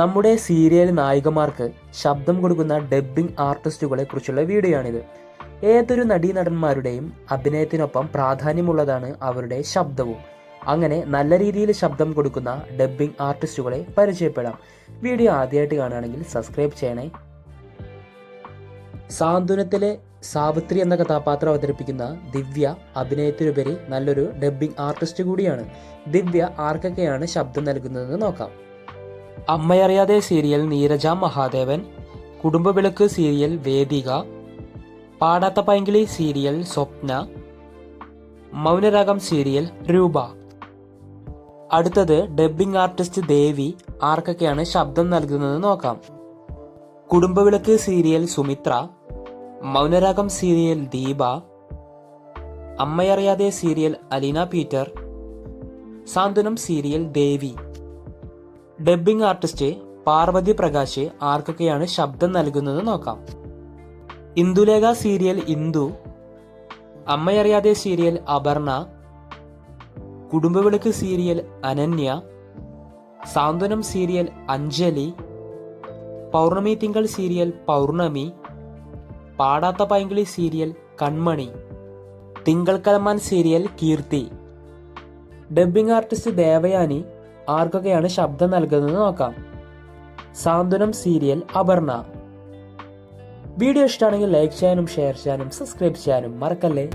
നമ്മുടെ സീരിയൽ നായികമാർക്ക് ശബ്ദം കൊടുക്കുന്ന ഡബ്ബിംഗ് ആർട്ടിസ്റ്റുകളെ കുറിച്ചുള്ള വീഡിയോയാണിത്. ഏതൊരു നടീനടന്മാരുടെയും അഭിനയത്തിനൊപ്പം പ്രാധാന്യമുള്ളതാണ് അവരുടെ ശബ്ദവും. അങ്ങനെ നല്ല രീതിയിൽ ശബ്ദം കൊടുക്കുന്ന ഡബ്ബിംഗ് ആർട്ടിസ്റ്റുകളെ പരിചയപ്പെടാം. വീഡിയോ ആദ്യമായിട്ട് കാണുകയാണെങ്കിൽ സബ്സ്ക്രൈബ് ചെയ്യണേ. സാന്ത്വനത്തിലെ സാവിത്രി എന്ന കഥാപാത്രം അവതരിപ്പിക്കുന്ന ദിവ്യ അഭിനയത്തിനുപരി നല്ലൊരു ഡബ്ബിംഗ് ആർട്ടിസ്റ്റ് കൂടിയാണ്. ദിവ്യ ആർക്കൊക്കെയാണ് ശബ്ദം നൽകുന്നതെന്ന് നോക്കാം. Ammayariyathe serial Neeraja Mahadevan Kudumbavilakku serial Vedika Padatha Painkili serial Swapna Mounaragam serial Roopa. അടുത്തത് ഡബ്ബിംഗ് ആർട്ടിസ്റ്റ് ദേവി ആർക്കൊക്കെയാണ് ശബ്ദം നൽകുന്നത് നോക്കാം. Kudumbavilakku serial Sumithra Mounaragam serial Deepa Ammayariyathe serial Aleena Peter Santhwanam serial Devi. Dubbing artist Parvathy Prakash ആർക്കൊക്കെയാണ് ശബ്ദം നൽകുന്നത് നോക്കാം. Indulekha serial Indu Ammayariyathe serial Aparna Kudumbavilakku serial Ananya Santhwanam serial Anjali Pournami Thinkal serial Pournami Padatha Painkili serial Kanmani Thinkal Kalaman serial Keerthi. Dubbing artist Devayani ആർക്കൊക്കെയാണ് ശബ്ദം നൽകുന്നത് നോക്കാം. Santhwanam serial Aparna. Video ഇഷ്ടമാണെങ്കിൽ like ചെയ്യാനും ഷെയർ ചെയ്യാനും subscribe ചെയ്യാനും മറക്കല്ലേ?